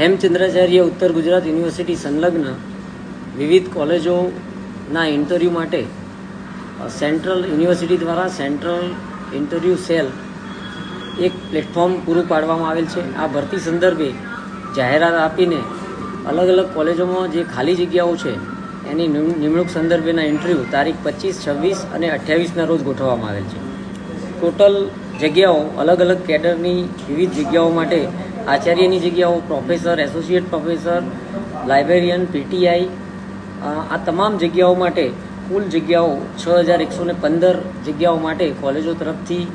હેમચંદ્રાચાર્ય ઉત્તર ગુજરાત યુનિવર્સિટી સંલગ્ન વિવિધ કોલેજોના ઇન્ટરવ્યૂ માટે સેન્ટ્રલ યુનિવર્સિટી દ્વારા સેન્ટ્રલ ઇન્ટરવ્યૂ સેલ એક પ્લેટફોર્મ પૂરું પાડવામાં આવેલ છે. આ ભરતી સંદર્ભે જાહેરાત આપીને અલગ અલગ કોલેજોમાં જે ખાલી જગ્યાઓ છે, એની નિમણૂક સંદર્ભેના ઇન્ટરવ્યૂ તારીખ પચીસ, છવ્વીસ અને અઠ્યાવીસના રોજ ગોઠવવામાં આવેલ છે. ટોટલ જગ્યાઓ અલગ અલગ કેડરની વિવિધ જગ્યાઓ માટે આચાર્યની જગ્યાઓ professor associate professor librarian PTI આ તમામ જગ્યાઓ માટે કુલ જગ્યાઓ છ હજાર એકસો ને પંદર જગ્યાઓ માટે કોલેજો તરફથી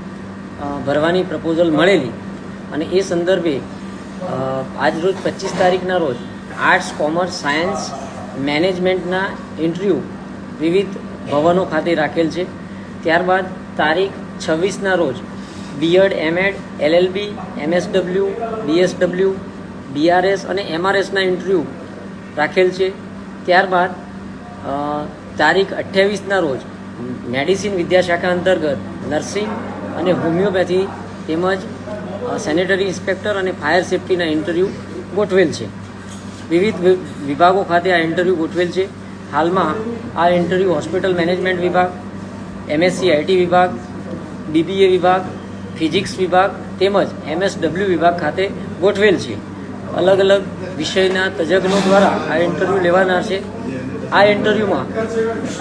ભરવાની પ્રપોઝલ મળેલી. અને એ સંદર્ભે આજરોજ આજ રોજ પચીસ તારીખના રોજ આર્ટ્સ કોમર્સ સાયન્સ મેનેજમેન્ટના ઇન્ટરવ્યૂ વિવિધ ભવનો ખાતે રાખેલ છે. ત્યારબાદ તારીખ છવ્વીસના રોજ BEd, MEd, LLB, MSW, BSW, BRS અને એમઆરએસના ઇન્ટરવ્યૂ રાખેલ છે. ત્યારબાદ તારીખ અઠ્યાવીસના રોજ મેડિસિન વિદ્યાશાખા અંતર્ગત નર્સિંગ અને હોમિયોપેથી તેમજ સેનેટરી ઇન્સ્પેક્ટર અને ફાયર સેફ્ટીના ઇન્ટરવ્યૂ ગોઠવેલ છે. વિવિધ વિભાગો ખાતે આ ઇન્ટરવ્યૂ ગોઠવેલ છે. હાલમાં આ ઇન્ટરવ્યૂ હોસ્પિટલ મેનેજમેન્ટ વિભાગ, એમએસસી આઈટી વિભાગ, બીબીએ વિભાગ ફિઝિક્સ વિભાગ તેમજ એમએસડબલ્યુ વિભાગ ખાતે ગોઠવેલ છે. અલગ અલગ વિષયના તજજ્ઞો દ્વારા આ ઇન્ટરવ્યૂ લેવાના છે. આ ઇન્ટરવ્યૂમાં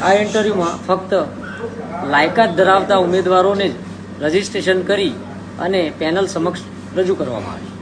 આ ઇન્ટરવ્યૂમાં ફક્ત લાયકાત ધરાવતા ઉમેદવારોને જ રજીસ્ટ્રેશન કરી અને પેનલ સમક્ષ રજૂ કરવામાં આવે